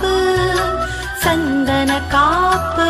காப்பு சந்தன காப்பு.